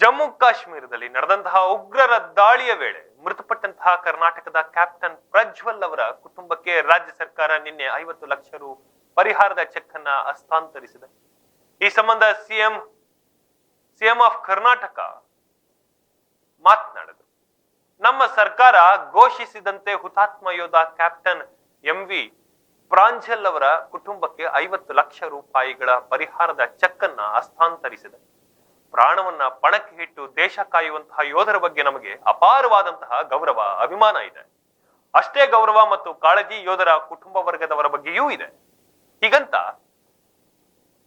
ಜಮ್ಮು ಕಾಶ್ಮೀರದಲ್ಲಿ ನಡೆದಂತಹ ಉಗ್ರರ ದಾಳಿಯ ವೇಳೆ ಮೃತಪಟ್ಟಂತಹ ಕರ್ನಾಟಕದ ಕ್ಯಾಪ್ಟನ್ ಪ್ರಜ್ವಲ್ ಅವರ ಕುಟುಂಬಕ್ಕೆ ರಾಜ್ಯ ಸರ್ಕಾರ ನಿನ್ನೆ ಐವತ್ತು ಲಕ್ಷ ರು ಪರಿಹಾರದ ಚೆಕ್ ಅನ್ನ ಹಸ್ತಾಂತರಿಸಿದೆ. ಈ ಸಂಬಂಧ ಸಿಎಂ ಸಿಎಂ ಆಫ್ ಕರ್ನಾಟಕ ಮಾತನಾಡಿದರು. ನಮ್ಮ ಸರ್ಕಾರ ಘೋಷಿಸಿದಂತೆ ಹುತಾತ್ಮ ಯೋಧ ಕ್ಯಾಪ್ಟನ್ ಎಂ ವಿ ಪ್ರಾಂಜಲ್ ಅವರ ಕುಟುಂಬಕ್ಕೆ ಐವತ್ತು ಲಕ್ಷ ರೂಪಾಯಿಗಳ ಪರಿಹಾರದ ಚೆಕ್ ಅನ್ನ ಹಸ್ತಾಂತರಿಸಿದೆ. ಪ್ರಾಣವನ್ನ ಪಣಕ್ಕೆ ಇಟ್ಟು ದೇಶ ಕಾಯುವಂತಹ ಯೋಧರ ಬಗ್ಗೆ ನಮಗೆ ಅಪಾರವಾದಂತಹ ಗೌರವ, ಅಭಿಮಾನ ಇದೆ. ಅಷ್ಟೇ ಗೌರವ ಮತ್ತು ಕಾಳಜಿ ಯೋಧರ ಕುಟುಂಬ ವರ್ಗದವರ ಬಗ್ಗೆಯೂ ಇದೆ. ಹೀಗಂತ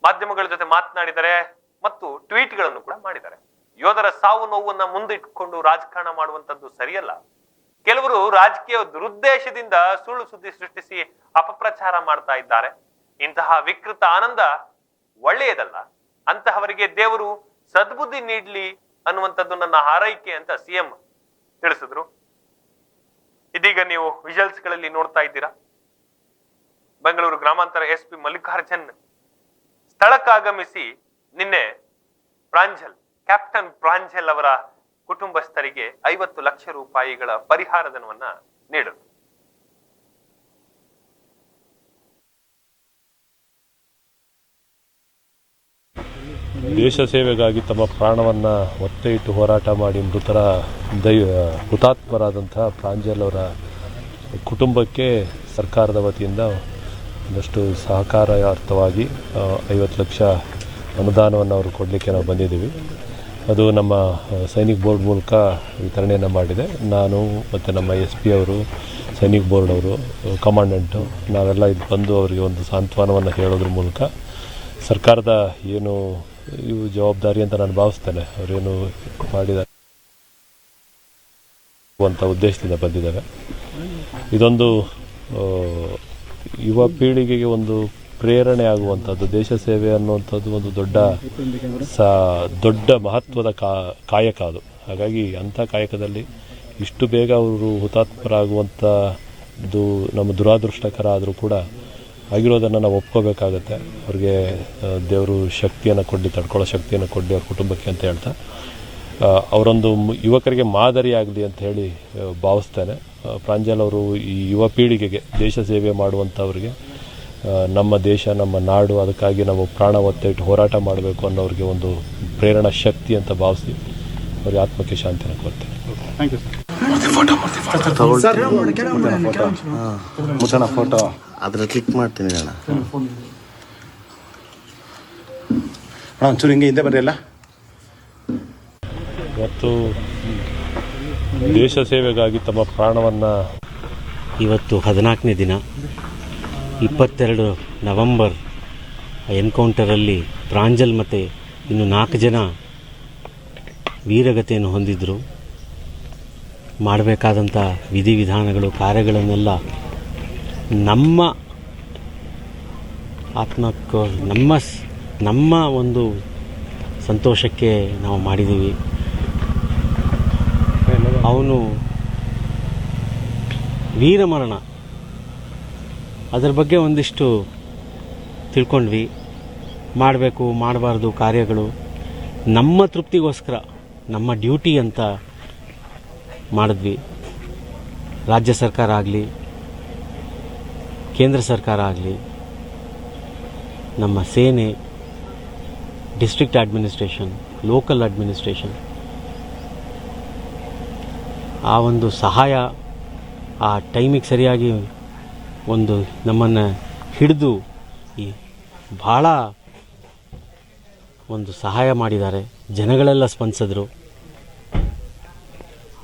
ಮಾಧ್ಯಮಗಳ ಜೊತೆ ಮಾತನಾಡಿದರೆ ಮತ್ತು ಟ್ವೀಟ್ಗಳನ್ನು ಕೂಡ ಮಾಡಿದ್ದಾರೆ. ಯೋಧರ ಸಾವು ನೋವನ್ನ ಮುಂದಿಟ್ಕೊಂಡು ರಾಜಕಾರಣ ಮಾಡುವಂತದ್ದು ಸರಿಯಲ್ಲ. ಕೆಲವರು ರಾಜಕೀಯ ದುರುದ್ದೇಶದಿಂದ ಸುಳ್ಳು ಸುದ್ದಿ ಸೃಷ್ಟಿಸಿ ಅಪಪ್ರಚಾರ ಮಾಡ್ತಾ ಇದ್ದಾರೆ. ಇಂತಹ ವಿಕೃತ ಆನಂದ ಒಳ್ಳೆಯದಲ್ಲ. ಅಂತಹವರಿಗೆ ದೇವರು ಸದ್ಬುದ್ಧಿ ನೀಡ್ಲಿ ಅನ್ನುವಂಥದ್ದು ನನ್ನ ಹಾರೈಕೆ ಅಂತ ಸಿಎಂ ತಿಳಿಸಿದ್ರು. ಇದೀಗ ನೀವು ವಿಜುವಲ್ಸ್ಗಳಲ್ಲಿ ನೋಡ್ತಾ ಇದ್ದೀರಾ. ಬೆಂಗಳೂರು ಗ್ರಾಮಾಂತರ ಎಸ್ ಪಿ ಮಲ್ಲಿಕಾರ್ಜುನ್ ಸ್ಥಳಕ್ಕಾಗಮಿಸಿ ನಿನ್ನೆ ಪ್ರಾಂಜಲ್, ಕ್ಯಾಪ್ಟನ್ ಪ್ರಾಂಜಲ್ ಅವರ ಕುಟುಂಬಸ್ಥರಿಗೆ ಐವತ್ತು ಲಕ್ಷ ರೂಪಾಯಿಗಳ ಪರಿಹಾರಧನವನ್ನ ನೀಡಿದರು. ದೇಶ ಸೇವೆಗಾಗಿ ತಮ್ಮ ಪ್ರಾಣವನ್ನು ಒತ್ತೆ ಇಟ್ಟು ಹೋರಾಟ ಮಾಡಿ ಮೃತರ ದೈವ, ಹುತಾತ್ಮರಾದಂತಹ ಪ್ರಾಂಜಲ್ ಅವರ ಕುಟುಂಬಕ್ಕೆ ಸರ್ಕಾರದ ವತಿಯಿಂದ ಒಂದಷ್ಟು ಸಹಕಾರ ಅರ್ಥವಾಗಿ ಐವತ್ತು ಲಕ್ಷ ಅನುದಾನವನ್ನು ಅವರು ಕೊಡಲಿಕ್ಕೆ ನಾವು ಬಂದಿದ್ದೀವಿ. ಅದು ನಮ್ಮ ಸೈನಿಕ್ ಬೋರ್ಡ್ ಮೂಲಕ ವಿತರಣೆಯನ್ನು ಮಾಡಿದೆ. ನಾನು ಮತ್ತು ನಮ್ಮ ಎಸ್ ಪಿ ಅವರು, ಸೈನಿಕ್ ಬೋರ್ಡ್ ಅವರು, ಕಮಾಂಡೆಂಟು, ನಾವೆಲ್ಲ ಇದು ಬಂದು ಅವರಿಗೆ ಒಂದು ಸಾಂತ್ವನವನ್ನು ಹೇಳೋದ್ರ ಮೂಲಕ ಸರ್ಕಾರದ ಏನು ಇವು ಜವಾಬ್ದಾರಿ ಅಂತ ನಾನು ಭಾವಿಸ್ತೇನೆ. ಅವರೇನು ಮಾಡಿದ್ದಾರೆ ಅಂತ ಉದ್ದೇಶದಿಂದ ಬಂದಿದ್ದಾರೆ. ಇದೊಂದು ಯುವ ಪೀಳಿಗೆಗೆ ಒಂದು ಪ್ರೇರಣೆ ಆಗುವಂಥದ್ದು, ದೇಶ ಸೇವೆ ಅನ್ನುವಂಥದ್ದು ಒಂದು ದೊಡ್ಡ ಸ, ದೊಡ್ಡ ಮಹತ್ವದ ಕಾಯಕ ಅದು. ಹಾಗಾಗಿ ಅಂಥ ಕಾಯಕದಲ್ಲಿ ಇಷ್ಟು ಬೇಗ ಅವರು ಹುತಾತ್ಮರಾಗುವಂಥದ್ದು ನಮ್ಮ ದುರಾದೃಷ್ಟಕರ ಆದರೂ ಕೂಡ ಆಗಿರೋದನ್ನು ನಾವು ಒಪ್ಕೋಬೇಕಾಗತ್ತೆ. ಅವ್ರಿಗೆ ದೇವರು ಶಕ್ತಿಯನ್ನು ಕೊಡಲಿ ತಡ್ಕೊಳ್ಳೋ ಶಕ್ತಿಯನ್ನು ಕೊಡಲಿ ಅವ್ರ ಕುಟುಂಬಕ್ಕೆ ಅಂತ ಹೇಳ್ತಾ. ಅವರೊಂದು ಯುವಕರಿಗೆ ಯುವಕರಿಗೆ ಮಾದರಿಯಾಗಲಿ ಅಂತ ಹೇಳಿ ಭಾವಿಸ್ತೇನೆ. ಪ್ರಾಂಜಲ್ ಅವರು ಈ ಯುವ ಪೀಳಿಗೆಗೆ ದೇಶ ಸೇವೆ ಮಾಡುವಂಥವ್ರಿಗೆ ನಮ್ಮ ದೇಶ ನಮ್ಮ ನಾಡು ಅದಕ್ಕಾಗಿ ನಾವು ಪ್ರಾಣ ಒತ್ತೆ ಇಟ್ಟು ಹೋರಾಟ ಮಾಡಬೇಕು ಅನ್ನೋರಿಗೆ ಒಂದು ಪ್ರೇರಣಾ ಶಕ್ತಿ ಅಂತ ಭಾವಿಸಿ ಅವ್ರಿಗೆ ಆತ್ಮಕ್ಕೆ ಶಾಂತಿನ ಕೊಡ್ತೇನೆ. Thank you sir photo photo ಅದ್ರ ಕ್ಲಿಕ್ ಮಾಡ್ತೀನಿ ಅಣ್ಣ ಅಣ್ಣ ಒಂಚೂರು ಹಿಂಗೆ ಹಿಂದೆ ಬರ್ರಿ ಇವತ್ತು ದೇಶ ಸೇವೆಗಾಗಿ ತಮ್ಮ ಪ್ರಾಣವನ್ನು ಇವತ್ತು ಹದಿನಾಲ್ಕನೇ ದಿನ ಇಪ್ಪತ್ತೆರಡು ನವೆಂಬರ್ ಎನ್ಕೌಂಟರಲ್ಲಿ ಪ್ರಾಂಜಲ್ ಮತ್ತು ಇನ್ನು ನಾಲ್ಕು ಜನ ವೀರಗತೆಯನ್ನು ಹೊಂದಿದ್ದರು ಮಾಡಬೇಕಾದಂಥ ವಿಧಿವಿಧಾನಗಳು ಕಾರ್ಯಗಳನ್ನೆಲ್ಲ ನಮ್ಮ ಆತ್ಮಕ್ಕ, ನಮ್ಮ ನಮ್ಮ ಒಂದು ಸಂತೋಷಕ್ಕೆ ನಾವು ಮಾಡಿದ್ದೀವಿ ಅವನು ವೀರಮರಣ. ಅದರ ಬಗ್ಗೆ ಒಂದಿಷ್ಟು ತಿಳ್ಕೊಂಡ್ವಿ. ಮಾಡಬೇಕು, ಮಾಡಬಾರ್ದು ಕಾರ್ಯಗಳು. ನಮ್ಮ ತೃಪ್ತಿಗೋಸ್ಕರ, ನಮ್ಮ ಡ್ಯೂಟಿ ಅಂತ ಮಾಡಿದ್ವಿ. ರಾಜ್ಯ ಸರ್ಕಾರ ಆಗಲಿ ಕೇಂದ್ರ ಸರ್ಕಾರ ಆಗಲಿ, ನಮ್ಮ ಸೇನೆ ಡಿಸ್ಟ್ರಿಕ್ಟ್ ಅಡ್ಮಿನಿಸ್ಟ್ರೇಷನ್ ಲೋಕಲ್ ಅಡ್ಮಿನಿಸ್ಟ್ರೇಷನ್ ಆ ಒಂದು ಸಹಾಯ, ಆ ಟೈಮಿಗೆ ಸರಿಯಾಗಿ ಒಂದು ನಮ್ಮನ್ನು ಹಿಡಿದು ಈ ಭಾಳ ಒಂದು ಸಹಾಯ ಮಾಡಿದ್ದಾರೆ. ಜನಗಳೆಲ್ಲ ಸ್ಪಂದಿಸಿದ್ರು.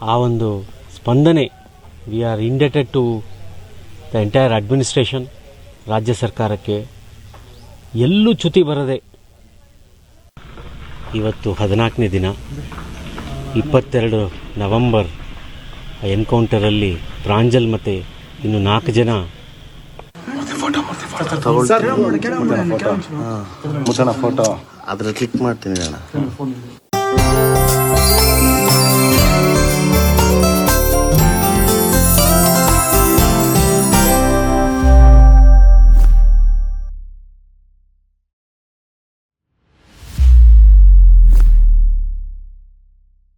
ಆ ಒಂದು ಸ್ಪಂದನೆ we are indebted to the entire administration ರಾಜ್ಯ ಸರ್ಕಾರಕ್ಕೆ ಎಲ್ಲೂ ಚ್ಯುತಿ ಬರದೆ ಇವತ್ತು ಹದಿನಾಲ್ಕನೇ ದಿನ ಇಪ್ಪತ್ತೆರಡು ನವೆಂಬರ್ ಎನ್ಕೌಂಟರಲ್ಲಿ ಪ್ರಾಂಜಲ್ ಮತ್ತು ಇನ್ನು ನಾಲ್ಕು ಜನ ಫೋಟೋ ಅದ್ರ ಕ್ಲಿಕ್ ಮಾಡ್ತೀನಿ ಅಣ್ಣ